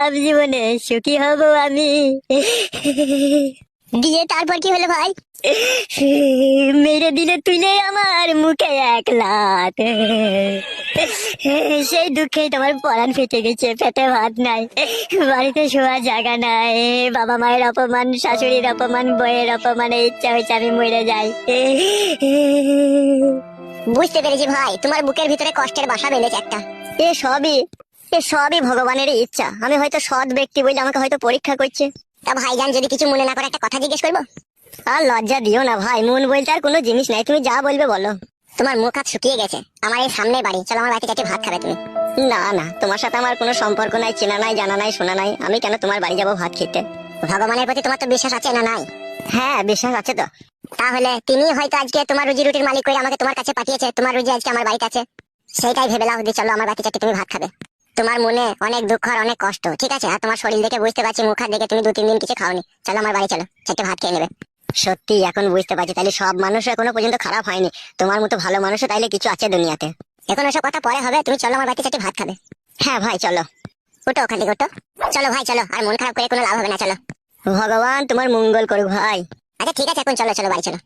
সব জীবনে সুখী হব আমি। দিয়ে তারপর কি হলো ভাই? মেরে দিলে তুলে আমার মুখে এক লাত। সেই দুঃখেই তোমার পরাণ ফেটে গেছে পেটে ভাত নাই বাড়িতে শোয়ার জায়গা নাই বাবা মায়ের অপমান শাশুড়ির অপমান বইয়ের অপমানে ইচ্ছা হয়েছে আমি মরে যাই। বুঝতে পেরেছি ভাই তোমার বুকের ভিতরে কষ্টের বাসা বেঁধেছে একটা। এ সবই। এ সবই ভগবানের ইচ্ছা। আমি হয়তো সৎ ব্যক্তি বলে আমাকে হয়তো পরীক্ষা করছে। তা ভাইজান যদি কিছু মনে না করে একটা কথা জিজ্ঞেস করব? আর লজ্জা দিও না ভাই মন বলতে আর কোনো জিনিস নাই। তুমি যা বলবে বলো। তোমার মুখ হাত শুকিয়ে গেছে। আমার এই সামনে বাড়ি। চলো আমার বাড়িতে ভাত খাবে তুমি। না না তোমার সাথে আমার কোনো সম্পর্ক নাই চেনা নাই জানা নাই শোনা নাই। আমি কেন তোমার বাড়ি যাব ভাত খেতে? ভগবানের প্রতি তোমার তো বিশ্বাস আছে না নাই? হ্যাঁ বিশ্বাস আছে তো। তাহলে তিনি হয়তো আজকে তোমার রুজি রুটির মালিক করে আমাকে তোমার কাছে পাঠিয়েছে তোমার রুজি আজকে আমার বাড়িতে আছে। সেইটাই ভেবে লাও চলো আমার বাড়িতে তুমি ভাত খাবে। তোমার মনে অনেক দুঃখ আর অনেক কষ্ট, ঠিক আছে? আর তোমার শরীর দেখে বুঝতে পারছি, মুখ হাত দেখে তুমি দু তিন দিন কিছু খাওনি। চলো আমার বাড়ি চলো চারটে ভাত খেয়ে নেবে। সত্যি, এখন বুঝতে পারছি তাহলে সব মানুষ এখনও পর্যন্ত খারাপ হয়নি। তোমার মতো ভালো মানুষও তাইলে কিছু আছে দুনিয়াতে। এখন ওসব কথা পরে হবে, তুমি চলো আমার বাড়িতে চারটে ভাত খাবে। হ্যাঁ ভাই, চলো। ওটো ওখান থেকে ওটো চলো ভাই, চলো, আর মন খারাপ করে কোনো লাভ হবে না, চলো। ভগবান, তোমার মঙ্গল করুক ভাই। আচ্ছা ঠিক আছে, এখন চলো চলো, বাড়ি চলো।